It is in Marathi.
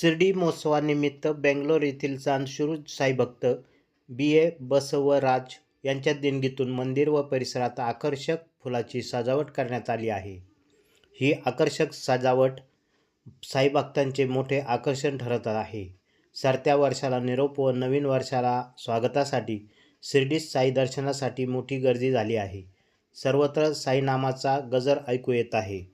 शिर्डी महोत्सवानिमित्त बेंगलोर येथील चांदशिरू साईभक्त बी. ए. बसवराज यांच्या देणगीतून मंदिर व परिसरात आकर्षक फुलाची सजावट करण्यात आली आहे. ही आकर्षक सजावट साईभक्तांचे मोठे आकर्षण ठरत आहे. सरत्या वर्षाला निरोप व नवीन वर्षाला स्वागतासाठी शिर्डीत साई दर्शनासाठी मोठी गर्दी झाली आहे. सर्वत्र साईनामाचा गजर ऐकू येत आहे.